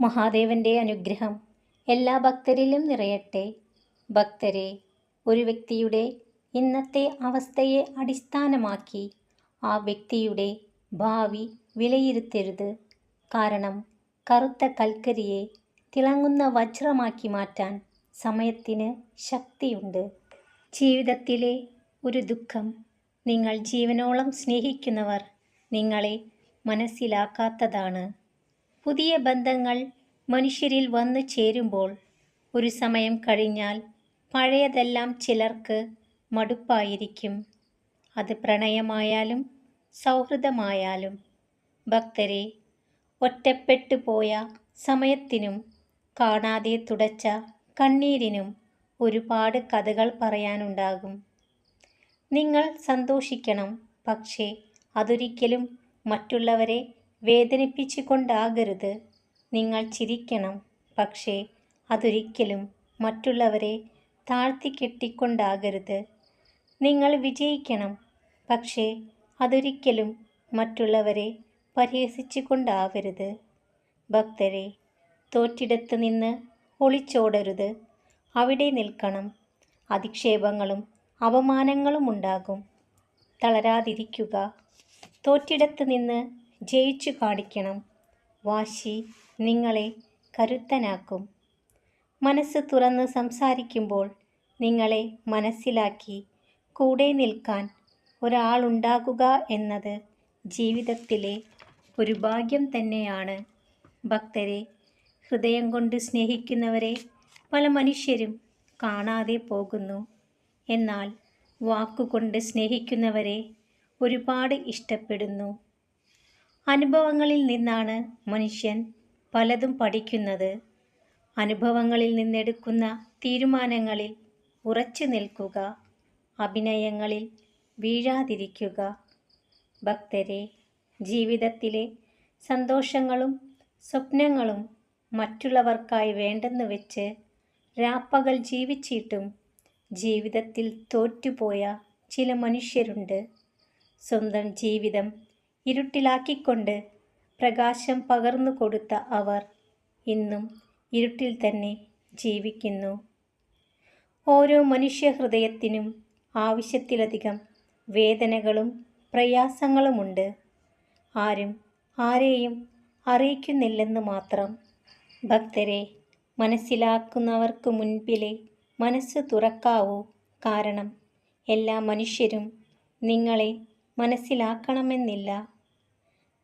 മഹാദേവന്റെ അനുഗ്രഹം എല്ലാ ഭക്തരിലും നിറയട്ടെ. ഭക്തരെ ഒരു വ്യക്തിയുടെ ഇന്നത്തെ അവസ്ഥയെ അടിസ്ഥാനമാക്കി ആ വ്യക്തിയുടെ ഭാവി വിലയിരുത്തരുത്. കാരണം കറുത്ത കൽക്കരിയെ തിളങ്ങുന്ന വജ്രമാക്കി മാറ്റാൻ സമയത്തിന് ശക്തിയുണ്ട്. ജീവിതത്തിലെ ഒരു ദുഃഖം നിങ്ങൾ ജീവനോളം സ്നേഹിക്കുന്നവർ നിങ്ങളെ മനസ്സിലാക്കാത്തതാണ്. പുതിയ ബന്ധങ്ങൾ മനുഷ്യരിൽ വന്നു ചേരുമ്പോൾ ഒരു സമയം കഴിഞ്ഞാൽ പഴയതെല്ലാം ചിലർക്ക് മടുപ്പായിരിക്കും. അത് പ്രണയമായാലും സൗഹൃദമായാലും ഭക്തരെ ഒറ്റപ്പെട്ടു പോയ സമയത്തിനും കാണാതെ തുടച്ച കണ്ണീരിനും ഒരുപാട് കഥകൾ പറയാനുണ്ടാകും. നിങ്ങൾ സന്തോഷിക്കണം പക്ഷേ അതൊരിക്കലും മറ്റുള്ളവരെ വേദനിപ്പിച്ചു കൊണ്ടാകരുത് നിങ്ങൾ ചിരിക്കണം. പക്ഷേ അതൊരിക്കലും മറ്റുള്ളവരെ താഴ്ത്തിക്കെട്ടിക്കൊണ്ടാകരുത് നിങ്ങൾ വിജയിക്കണം. പക്ഷേ അതൊരിക്കലും മറ്റുള്ളവരെ പരിഹസിച്ചുകൊണ്ടാവരുത്. ഭക്തരെ തോറ്റിടത്ത് നിന്ന് ഒളിച്ചോടരുത്. അവിടെ നിൽക്കണം. അധിക്ഷേപങ്ങളും അപമാനങ്ങളും ഉണ്ടാകും. തളരാതിരിക്കുക. തോറ്റിടത്ത് നിന്ന് ജയിച്ചു കാണിക്കണം. വാശി നിങ്ങളെ കരുത്തനാക്കും. മനസ്സ് തുറന്ന് സംസാരിക്കുമ്പോൾ നിങ്ങളെ മനസ്സിലാക്കി കൂടെ നിൽക്കാൻ ഒരാളുണ്ടാകുക എന്നത് ജീവിതത്തിലെ ഒരു ഭാഗ്യം തന്നെയാണ്. ഭക്തരെ ഹൃദയം കൊണ്ട് സ്നേഹിക്കുന്നവരെ പല മനുഷ്യരും കാണാതെ പോകുന്നു. എന്നാൽ വാക്കുകൊണ്ട് സ്നേഹിക്കുന്നവരെ ഒരുപാട് ഇഷ്ടപ്പെടുന്നു. അനുഭവങ്ങളിൽ നിന്നാണ് മനുഷ്യൻ പലതും പഠിക്കുന്നത്. അനുഭവങ്ങളിൽ നിന്നെടുക്കുന്ന തീരുമാനങ്ങളിൽ ഉറച്ചു നിൽക്കുക അഭിനയങ്ങളിൽ വീഴാതിരിക്കുക. ഭക്തരെ ജീവിതത്തിലെ സന്തോഷങ്ങളും സ്വപ്നങ്ങളും മറ്റുള്ളവർക്കായി വേണ്ടെന്ന് വെച്ച് രാപ്പകൽ ജീവിച്ചിട്ടും ജീവിതത്തിൽ തോറ്റുപോയ ചില മനുഷ്യരുണ്ട്. സ്വന്തം ജീവിതം ഇരുട്ടിലാക്കിക്കൊണ്ട് പ്രകാശം പകർന്നു കൊടുത്ത അവർ ഇന്നും ഇരുട്ടിൽ തന്നെ ജീവിക്കുന്നു. ഓരോ മനുഷ്യഹൃദയത്തിനും ആവശ്യത്തിലധികം വേദനകളും പ്രയാസങ്ങളുമുണ്ട്. ആരും ആരെയും അറിയിക്കുന്നില്ലെന്ന് മാത്രം ഭക്തരെ മനസ്സിലാക്കുന്നവർക്ക് മുൻപിലെ മനസ്സ് തുറക്കാവൂ. കാരണം എല്ലാ മനുഷ്യരും നിങ്ങളെ മനസ്സിലാക്കണമെന്നില്ല.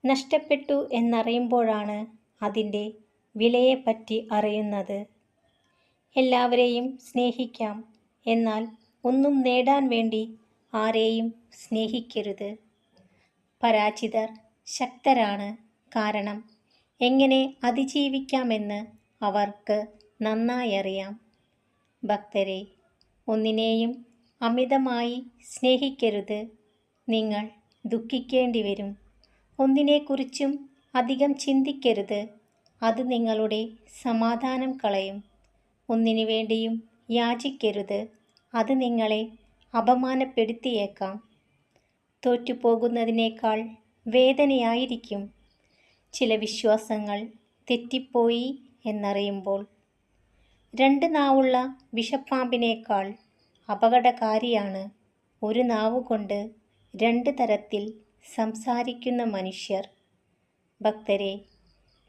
നഷ്ടപ്പെട്ടു എന്നറിയുമ്പോഴാണ് അതിന്റെ വിലയെപ്പറ്റി അറിയുന്നത്. എല്ലാവരെയും സ്നേഹിക്കാം. എന്നാൽ ഒന്നും നേടാൻ വേണ്ടി ആരെയും സ്നേഹിക്കരുത്. പരാജിതർ ശക്തരാണ് കാരണം എങ്ങനെ അതിജീവിക്കാമെന്ന് അവർക്ക് നന്നായി അറിയാം. ഭക്തരെ ഒന്നിനെയും അമിതമായി സ്നേഹിക്കരുത്. നിങ്ങൾ ദുഃഖിക്കേണ്ടി വരും ഒന്നിനെക്കുറിച്ചും അധികം ചിന്തിക്കരുത്. അത് നിങ്ങളുടെ സമാധാനം കളയും. ഒന്നിനു വേണ്ടിയും യാചിക്കരുത്. അത് നിങ്ങളെ അപമാനപ്പെടുത്തിയേക്കാം. തോറ്റുപോകുന്നതിനേക്കാൾ വേദനയായിരിക്കും. ചില വിശ്വാസങ്ങൾ തെറ്റിപ്പോയി എന്നറിയുമ്പോൾ രണ്ട് നാവുള്ള വിഷപ്പാമ്പിനേക്കാൾ അപകടകാരിയാണ് ഒരു നാവുകൊണ്ട് രണ്ട് തരത്തിൽ സംസാരിക്കുന്ന മനുഷ്യർ. ഭക്തരെ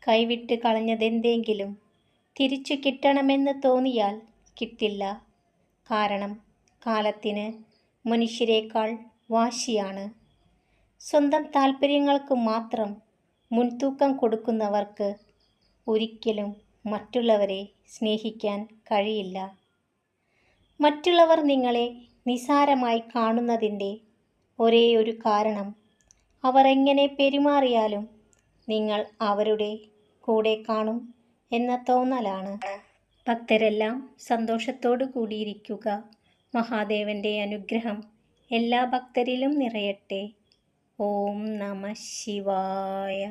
കൈവിട്ട് കളഞ്ഞതെന്തെങ്കിലും തിരിച്ചു കിട്ടണമെന്ന് തോന്നിയാൽ കിട്ടില്ല. കാരണം കാലത്തിന് മനുഷ്യരെക്കാൾ വാശിയാണ്. സ്വന്തം താല്പര്യങ്ങൾക്ക് മാത്രം മുൻതൂക്കം കൊടുക്കുന്നവർക്ക് ഒരിക്കലും മറ്റുള്ളവരെ സ്നേഹിക്കാൻ കഴിയില്ല. മറ്റുള്ളവർ നിങ്ങളെ നിസാരമായി കാണുന്നതിന്റെ ഒരേ ഒരു കാരണം അവർ എങ്ങനെ പെരുമാറിയാലും നിങ്ങൾ അവരുടെ കൂടെ കാണും എന്ന തോന്നലാണ്. ഭക്തരെല്ലാം സന്തോഷത്തോടു കൂടിയിരിക്കുക. മഹാദേവന്റെ അനുഗ്രഹം എല്ലാ ഭക്തരിലും നിറയട്ടെ. ഓം നമ ശിവായ.